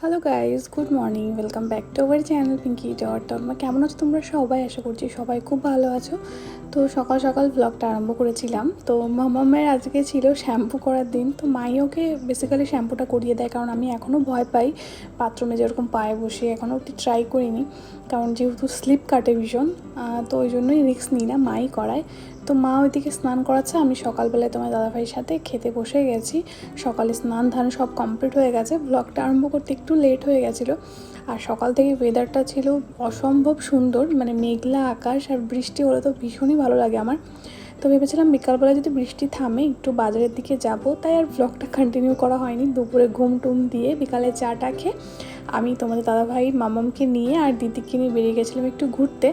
Hello guys good morning welcome back to our channel Pinky dot তোমরা কেমন আছো তোমরা সবাই? আশা করছি সবাই খুব ভালো আছো। তো সকাল সকাল ব্লগটা আরম্ভ করেছিলাম। তো মামামের আজকে ছিল শ্যাম্পু করার দিন। তো মাই ওকে বেসিক্যালি শ্যাম্পুটা করিয়ে দেয়, কারণ আমি এখনও ভয় পাই। বাথরুমে যেরকম পায়ে বসে এখনও ট্রাই করিনি। কারণ যেহেতু স্লিপ কাটে ভীষণ তো ওই জন্যই রিস্ক নিই না, মাই করায়। তো মা ওইদিকে স্নান করাচ্ছে, আমি সকালবেলায় তোমার দাদাভাইয়ের সাথে খেতে বসে গেছি। সকালে স্নান ধান সব কমপ্লিট হয়ে গেছে ব্লগটা আরম্ভ করতে একটু লেট হয়ে গেছিল। আর সকাল থেকে ওয়েদারটা ছিল অসম্ভব সুন্দর মানে মেঘলা আকাশ আর বৃষ্টি হলে তো ভীষণই ভালো লাগে আমার। তো ভেবেছিলাম বিকালবেলা যদি বৃষ্টি থামে, একটু বাজারের দিকে যাব, তাই আর ব্লগটা কন্টিনিউ করা হয়নি। দুপুরে ঘুম টুম দিয়ে বিকালে চাটা খেয়ে আমি তোমাদের দাদাভাই মামামকে নিয়ে আর দিদিকে নিয়ে বেরিয়ে গেছিলাম একটু ঘুরতে।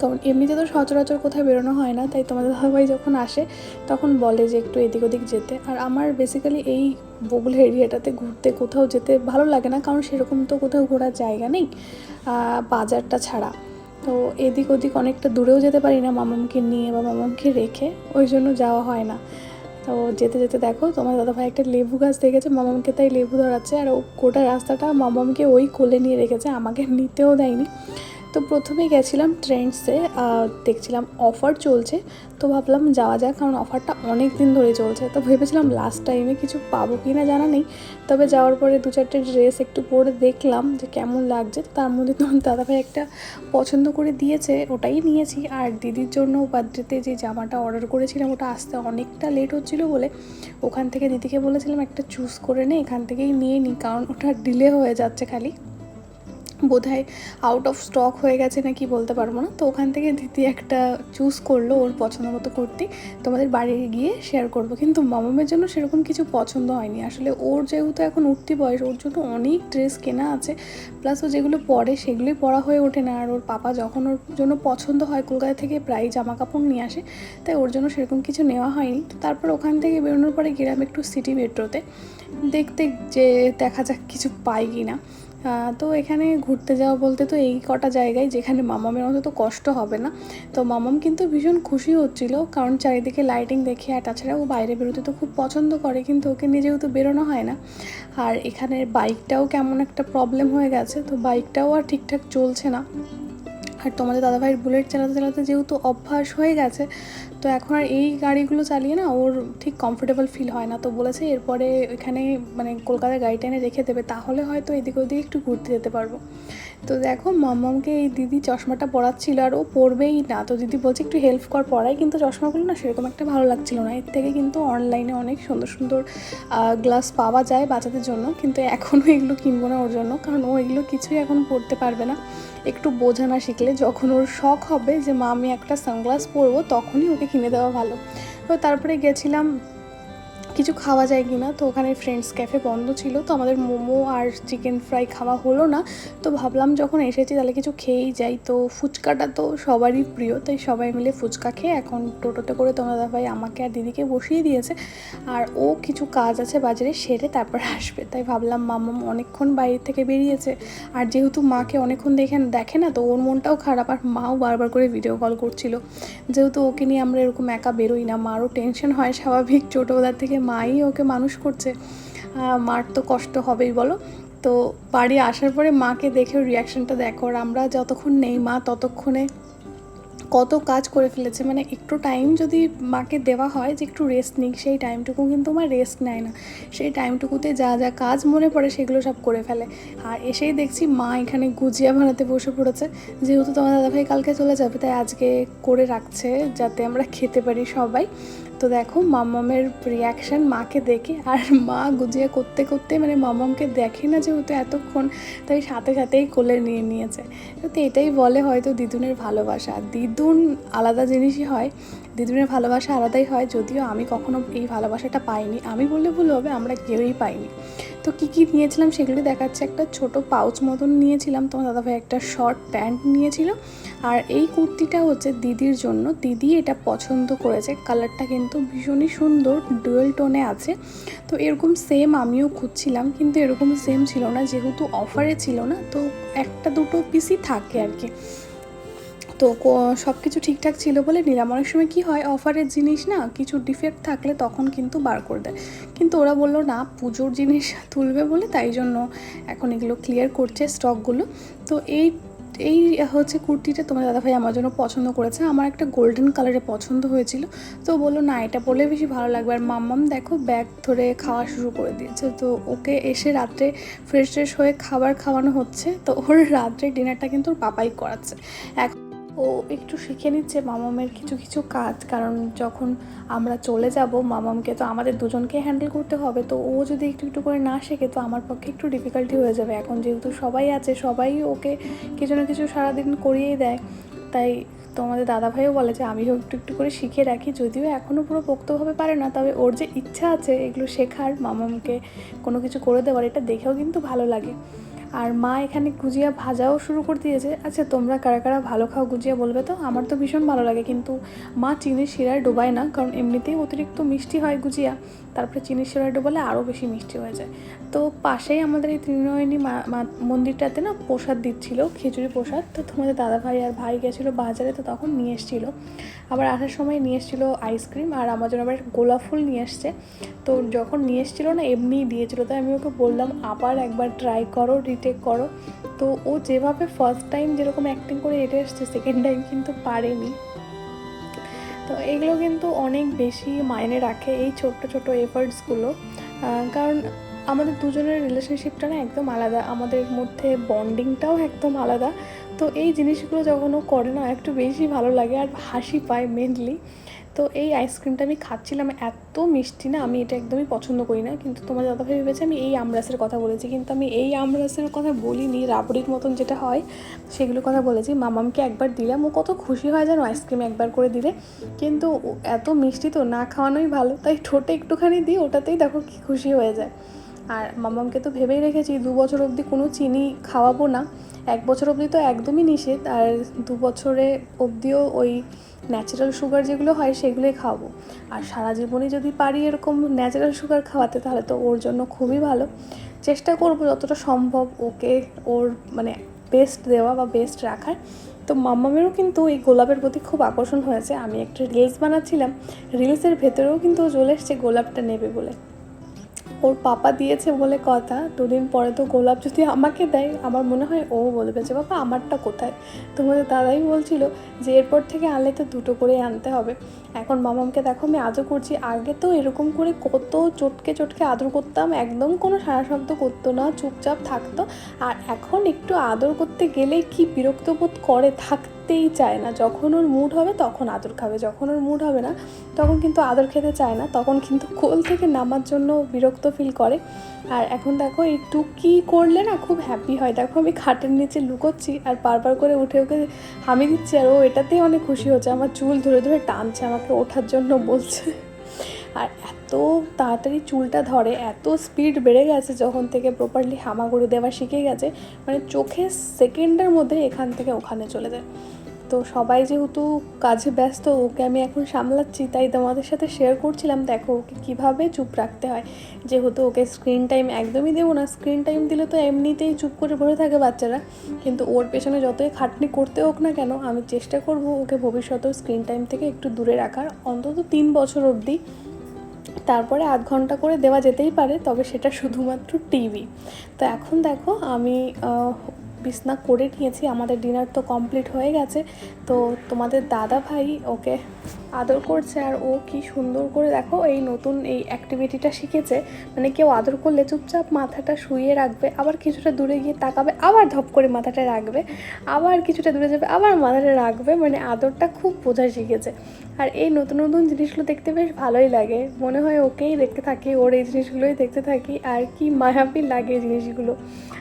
কারণ এমনিতে তো সচরাচর কোথাও বেরোনো হয় না, তাই তোমাদের দাদাভাই যখন আসে তখন বলে যে একটু এদিক ওদিক যেতে। আর আমার বেসিক্যালি এই বগুল এরিয়াটাতে ঘুরতে কোথাও যেতে ভালো লাগে না, কারণ সেরকম তো কোথাও ঘোরার জায়গা নেই বাজারটা ছাড়া। তো এদিক ওদিক অনেকটা দূরেও যেতে পারি না মামামকে নিয়ে বা মামামকে রেখে, ওই জন্য যাওয়া হয় না। তো যেতে যেতে দেখো, তোমার দাদা ভাই একটা লেবু গাছ দেখেছে, মামামকে তাই লেবু ধরাচ্ছে, আর গোটা রাস্তাটা মামামকে ওই কোলে নিয়ে রেখেছে, আমাকে নিতেও দেয়নি। তো প্রথমে গেছিলাম ট্রেন্ডসে দেখছিলাম অফার চলছে, তো ভাবলাম যাওয়া যাক, কারণ অফারটা অনেক দিন ধরে চলছে। তো ভেবেছিলাম লাস্ট টাইমে কিছু পাবো কি না জানা নেই, তবে যাওয়ার পরে দু চারটে ড্রেস একটু পরে দেখলাম যে কেমন লাগছে। তার মধ্যে তোমার দাদাভাই একটা পছন্দ করে দিয়েছে, ওটাই নিয়েছি। আর দিদির জন্য বার্থডেতে যে জামাটা অর্ডার করেছিলাম, ওটা আসতে অনেকটা লেট হচ্ছিল বলে, ওখান থেকে দিদিকে বলেছিলাম একটা চুজ করে নে, এখান থেকেই নিয়ে নিই কারণ ওটা ডিলে হয়ে যাচ্ছে খালি। বোধহয় আউট অফ স্টক হয়ে গেছে নাকি বলতে পারব না। তো ওখান থেকে দিদি একটা চুজ করল ওর পছন্দ মতো কুর্তি। তোমাদের বাড়ি গিয়ে শেয়ার করব। কিন্তু মামামের জন্য সেরকম কিছু পছন্দ হয়নি। আসলে ওর যেহেতু এখন উঠতি বয়স, ওর জন্য অনেক ড্রেস কেনা আছে। প্লাস ও যেগুলো পরে সেগুলোই পরা হয়ে ওঠে না। আর ওর পাপা যখন ওর জন্য পছন্দ হয়, কলকাতা থেকে প্রায় জামা কাপড় নিয়ে আসে। তাই ওর জন্য সেরকম কিছু নেওয়া হয়নি। তারপর ওখান থেকে বেরোনোর পরে গেলাম একটু সিটি মেট্রোতে দেখতে যে দেখা যাক কিছু পাই কি না তো এখানে ঘুরতে যাওয়া বলতে তো এই কটা জায়গায় যেখানে মামামের মতো তো কষ্ট হবে না। তো মামাম কিন্তু ভীষণ খুশি হচ্ছিল, কারণ চারিদিকে লাইটিং দেখে আর তাছাড়া ও বাইরে বেরোতে তো খুব পছন্দ করে, কিন্তু ওকে নিয়ে যেহেতু বেরোনো হয় না। আর এখানে বাইকটাও কেমন একটা প্রবলেম হয়ে গেছে, তো বাইকটাও আর ঠিকঠাক চলছে না। আর তোমাদের দাদাভাইয়ের বুলেট চালাতে চালাতে যেহেতু অভ্যাস হয়ে গেছে তো এখন আর এই গাড়িগুলো চালিয়ে না ওর ঠিক কমফোর্টেবল ফিল হয় না। তো বলেছে এরপরে এখানে মানে কলকাতায় গাড়িটা এনে রেখে দেবে, তাহলে হয়তো এদিক ওদিক একটু ঘুরতে যেতে পারব। তো দেখো মাম্মামকে এই দিদি চশমাটা পরাচ্ছিল আর ও পরবেই না। তো দিদি বলছে একটু হেল্প কর পড়াই কিন্তু চশমাগুলো না সেরকম একটা ভালো লাগছিল না। এর থেকে কিন্তু অনলাইনে অনেক সুন্দর সুন্দর গ্লাস পাওয়া যায় বাচ্চাদের জন্য। কিন্তু এখনও এগুলো কিনবো না ওর জন্য। কারণ ও এগুলো কিছুই এখন পরতে পারবে না। একটু বোঝা না শিখলে যখন ওর শখ হবে যে, মা, আমি একটা সানগ্লাস পরবো, তখনই ওকে কিনে দেওয়া ভালো। তো তারপরে গেছিলাম কিছু খাওয়া যায় কি না তো ওখানে ফ্রেন্ডস ক্যাফে বন্ধ ছিল, তো আমাদের মোমো আর চিকেন ফ্রাই খাওয়া হলো না। তো ভাবলাম যখন এসেছি তাহলে কিছু খেয়েই যাই, তো ফুচকাটা তো সবারই প্রিয়, তাই সবাই মিলে ফুচকা খেয়ে এখন টোটোতে করে তোমার দাদাভাই আমাকে আর দিদিকে বসিয়ে দিয়েছে। আর ও কিছু কাজ আছে বাজারে, সেরে তারপর আসবে। তাই ভাবলাম মাম্মাম অনেকক্ষণ বাইরে থেকে বেরিয়েছে, আর যেহেতু মাকে অনেকক্ষণ দেখে দেখে না, তো ওর মনটাও খারাপ, আর মাও বারবার করে ভিডিও কল করছিল। যেহেতু ওকে নিয়ে আমরা এরকম একা বেরোই না, মারও টেনশন হয় স্বাভাবিক ছোটোবেলার থেকে মাই ওকে মানুষ করছে মার তো কষ্ট হবেই বলো। তো বাড়ি আসার পরে মাকে দেখে রিয়াকশনটা দেখো, আর আমরা যতক্ষণ নেই মা ততক্ষণে কত কাজ করে ফেলেছে। মানে একটু টাইম যদি মাকে দেওয়া হয় যে একটু রেস্ট নিক, সেই টাইমটুকু কিন্তু আমার রেস্ট নেয় না। সেই টাইমটুকুতে যা যা কাজ মনে পড়ে সেগুলো সব করে ফেলে। আর এসেই দেখছি মা এখানে গুজিয়া বানাতে বসে পড়েছে। যেহেতু তোমার দাদাভাই কালকে চলে যাবে, তাই আজকে করে রাখছে যাতে আমরা খেতে পারি সবাই। তো দেখো, মামামের রিয়াকশান মাকে দেখে আর মা গুজিয়ে করতে করতে মানে মামামকে দেখে না যেহেতু এতক্ষণ, তাই সাথে সাথেই কোলে নিয়ে নিয়েছে। তো এটাই বলে হয়তো দিদুনের ভালোবাসা। দিদুন আলাদা জিনিসই হয়, দিদুনের ভালোবাসা আলাদাই হয়। যদিও আমি কখনো এই ভালোবাসাটা পাইনি। আমি বললে ভুল হবে, আমরা কেউই পাইনি। তো কী কী নিয়েছিলাম সেগুলি দেখাচ্ছে। একটা ছোট পাউচ মতন নিয়েছিলাম, তোমার দাদাভাই একটা শর্ট প্যান্ট নিয়েছিল। আর এই কুর্তিটা হচ্ছে দিদির জন্য। দিদি এটা পছন্দ করেছে। কালারটা কিন্তু ভীষণই সুন্দর ডুয়েল টোনে আছে। তো এরকম সেম আমিও খুঁজছিলাম, কিন্তু এরকম সেম ছিল না। যেহেতু অফারে ছিল না, তো একটা দুটো পিসই থাকে আর কি। তো সব কিছু ঠিকঠাক ছিল বলে নিলাম। অনেক সময় কি হয়, অফারের জিনিস না, কিছু ডিফেক্ট থাকলে তখন কিন্তু বার করে দেয়। কিন্তু ওরা বলল, না, পুজোর জিনিস তুলবে বলে, তাই জন্য এখন এগুলো ক্লিয়ার করছে স্টকগুলো তো এই এই হচ্ছে কুর্তিটা তোমার দাদাভাই আমার জন্য পছন্দ করেছে। আমার একটা গোল্ডেন কালারে পছন্দ হয়েছিল। তো বলল, না, এটা পরলে বেশি ভালো লাগবে। আর মাম্মাম দেখো ব্যাগ ধরে খাওয়া শুরু করে দিয়েছে। তো ওকে এসে রাত্রে ফ্রেশ ট্রেশ হয়ে খাবার খাওয়ানো হচ্ছে। তো ওর রাত্রে ডিনারটা কিন্তু ওর পাপাই করাচ্ছে। এক ও একটু শিখে নিচ্ছে মামামের কিছু কিছু কাজ। কারণ যখন আমরা চলে যাব, মামামকে তো আমাদের দুজনকে হ্যান্ডেল করতে হবে। তো ও যদি একটু একটু করে না শেখে, তো আমার পক্ষে একটু ডিফিকাল্টি হয়ে যাবে। এখন যেহেতু সবাই আছে, সবাই ওকে কিছু না কিছু সারাদিন করিয়েই দেয়। তাই তো আমাদের দাদাভাইও বলে যে, আমিও একটু একটু করে শিখে রাখি। যদিও এখনও পুরো পোক্তভাবে পারে না, তবে ওর যে ইচ্ছা আছে এগুলো শেখার, মামামকে কোনো কিছু করে দেওয়ার, এটা দেখেও কিন্তু ভালো লাগে। আর মা এখানে গুজিয়া ভাজাও শুরু করে দিয়েছে। আচ্ছা তোমরা কারা কারা ভালো খাও গুজিয়া বলবে তো? আমার তো ভীষণ ভালো লাগে, কিন্তু মা চিনির শিরায় ডোবায় না, কারণ এমনিতেই অতিরিক্ত মিষ্টি হয় গুজিয়া। তারপরে চিনির শিরায় ডোবালে আরও বেশি মিষ্টি হয়ে যায়। তো পাশেই আমাদের এই ত্রিনয়নী মন্দিরটাতে না প্রসাদ দিচ্ছিল, খিচুড়ি প্রসাদ। তো তোমাদের দাদা ভাই আর ভাই গেছিল বাজারে, তো তখন নিয়ে এসেছিল। আবার আসার সময় নিয়ে এসেছিল আইসক্রিম আর আমার জন্য আবার গোলাপ ফুল নিয়ে এসছে। তো যখন নিয়ে এসেছিল না, এমনিই দিয়েছিলো। তাই আমি ওকে বললাম, আবার একবার ট্রাই করো রিটেক করো। তো ও যেভাবে ফার্স্ট টাইম যেরকম অ্যাক্টিং করে এটা এসছে সেকেন্ড টাইম কিন্তু পারেনি। তো এগুলো কিন্তু অনেক বেশি মাইনে রাখে এই ছোট্ট ছোট এফার্টসগুলো কারণ আমাদের দুজনের রিলেশনশিপটা না একদম আলাদা। আমাদের মধ্যে বন্ডিংটাও একদম আলাদা। তো এই জিনিসগুলো যখন ও করে না, একটু বেশি ভালো লাগে আর হাসি পায় মেনলি তো এই আইসক্রিমটা আমি খাচ্ছিলাম, এত মিষ্টি না, আমি এটা একদমই পছন্দ করি না। কিন্তু তোমার দাদাভাই ভেবেছে আমি এই আমরাসের কথা বলেছি। কিন্তু আমি এই আমরাসের কথা বলিনি, রাবড়ির মতন যেটা হয়, সেগুলোর কথা বলেছি। মামামকে একবার দিলাম, ও কত খুশি হয় যেন আইসক্রিম একবার করে দিলে। কিন্তু এত মিষ্টি তো, না খাওয়ানোই ভালো। তাই ঠোঁটে একটুখানি দিই, ওটাতেই দেখো কি খুশি হয়ে যায়। আর মামামকে তো ভেবেই রেখেছি, দু বছর অবধি কোনো চিনি খাওয়াবো না। এক বছর অবধি তো একদমই নিষেধ, আর দু বছরে অবধিও ওই ন্যাচারাল সুগার যেগুলো হয় সেগুলোই খাওয়াবো। আর সারা জীবনে যদি পারি এরকম ন্যাচারাল সুগার খাওয়াতে, তাহলে তো ওর জন্য খুবই ভালো। চেষ্টা করব যতটা সম্ভব ওকে ওর মানে বেস্ট দেওয়া বা বেস্ট রাখার। তো মাম্মামেরও কিন্তু এই গোলাপের প্রতি খুব আকর্ষণ হয়েছে। আমি একটা রিলস বানাচ্ছিলাম রিলসের ভেতরেও কিন্তু চলে এসছে গোলাপটা নেবে বলে। ওর পাপা দিয়েছে বলে কথা, দুদিন পরে তো গোলাপ যদি আমাকে দেয়। আমার মনে হয় ও বলবে যে বাবা, আমারটা কোথায়? তোমাদের দাদাই বলছিল যে, এরপর থেকে আনলে তো দুটো করে আনতে হবে। এখন মামামকে দেখো, আমি আদর করছি। আগে তো এরকম করে কত চটকে চটকে আদর করতাম, একদম কোনো সারা শব্দ করতো না, চুপচাপ থাকতো। আর এখন একটু আদর করতে গেলে কি বিরক্ত বোধ করে থাকতেই চায় না। যখন ওর মুড হবে তখন আদর খাবে। যখন ওর মুড হবে না তখন কিন্তু আদর খেতে চায় না। তখন কিন্তু কোল থেকে নামার জন্য বিরক্ত ফিল করে। আর এখন দেখো এই টুকি করলে না খুব হ্যাপি হয়। দেখো আমি খাটের নিচে লুকোচ্ছি আর বারবার করে উঠে ওকে হামি দিচ্ছি আর ও এটাতেই অনেক খুশি হচ্ছে। আমার চুল ধরে ধরে টানছে, আমাকে ওঠার জন্য বলছে। আর এত তাড়াতাড়ি চুলটা ধরে, এত স্পিড বেড়ে গেছে যখন থেকে প্রপারলি হামাগুড়ি দেওয়া শিখে গেছে মানে চোখে সেকেন্ডের মধ্যে এখান থেকে ওখানে চলে যায়। তো সবাই যেহেতু কাজে ব্যস্ত, ওকে আমি এখন সামলাচ্ছি, তাই তোমাদের সাথে শেয়ার করছিলাম, দেখো ওকে কীভাবে চুপ রাখতে হয়। যেহেতু ওকে স্ক্রিন টাইম একদমই দেবো না স্ক্রিন টাইম দিলে তো এমনিতেই চুপ করে বসে থাকে বাচ্চারা। কিন্তু ওর পেছনে যতই খাটনি করতে হোক না কেন, আমি চেষ্টা করব ওকে ভবিষ্যতেও স্ক্রিন টাইম থেকে একটু দূরে রাখার। অন্তত তিন বছর অবধি তারপরে আধ ঘণ্টা করে দেওয়া যেতেই পারে, তবে সেটা শুধুমাত্র টিভি। তো এখন দেখো আমি বিছনা করে নিয়েছি, আমাদের ডিনার তো কমপ্লিট হয়ে গেছে। তো তোমাদের দাদা ভাই ওকে আদর করছে, আর ও কি সুন্দর করে দেখো এই নতুন এই অ্যাক্টিভিটিটা শিখেছে। মানে কেউ আদর করলে চুপচাপ মাথাটা শুয়ে রাখবে, আবার কিছুটা দূরে গিয়ে তাকাবে, আবার ধপ করে মাথাটা রাখবে, আবার কিছুটা দূরে যাবে, আবার মাথাটা রাখবে। মানে আদরটা খুব বোঝা শিখেছে। আর এই নতুন নতুন জিনিসগুলো দেখতে বেশ ভালোই লাগে। মনে হয় ওকেই দেখতে থাকি, ওর এই জিনিসগুলোই দেখতে থাকি, আর কি মায়াবি লাগে জিনিসগুলো।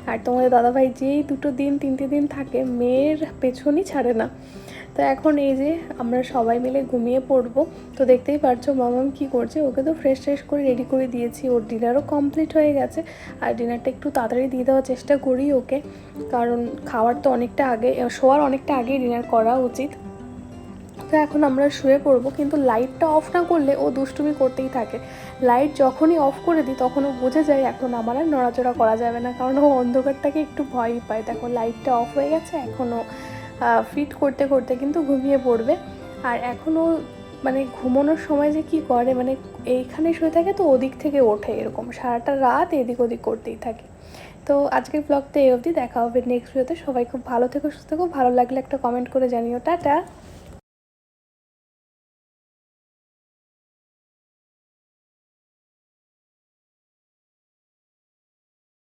আর তোমাদের দাদাভাই যেই দুটো দিন, তিনটে দিন থাকে, মেয়ের পেছনই ছাড়ে না। তো এখন এই যে আমরা সবাই মিলে ঘুমিয়ে পড়ব, তো দেখতেই পারছ মামাম কি করছে, ওকে তো ফ্রেশ ফ্রেশ করে রেডি করে দিয়েছি। ওর ডিনারও কমপ্লিট হয়ে গেছে, আর ডিনারটা একটু তাড়াতাড়ি দিয়ে দেওয়ার চেষ্টা করি ওকে, কারণ খাওয়ার তো অনেকটা আগে, শোয়ার অনেকটা আগেই ডিনার করা উচিত। তো এখন আমরা শুয়ে পড়ব, কিন্তু লাইটটা অফ না করলে ও দুষ্টুমি করতেই থাকে। লাইট যখনই অফ করে দিই, তখন ও বুঝে যায় এখন আমার আর নড়াচড়া করা যাবে না, কারণ ও অন্ধকারটাকে একটু ভয়ই পায়। দেখো লাইটটা অফ হয়ে গেছে এখনও ফিট করতে করতে কিন্তু ঘুমিয়ে পড়বে। আর এখনও মানে ঘুমানোর সময় যে কি করে মানে এইখানে শুয়ে থাকে তো ওদিক থেকে ওঠে এরকম। সারাটা রাত এদিক ওদিক করতেই থাকে। তো আজকের ব্লগটা এই অবধি, দেখা হবে নেক্সট ভিডিওতে সবাই খুব ভালো থেকো, সুস্থ থেকো। ভালো লাগলে একটা কমেন্ট করে জানিও। টাটা!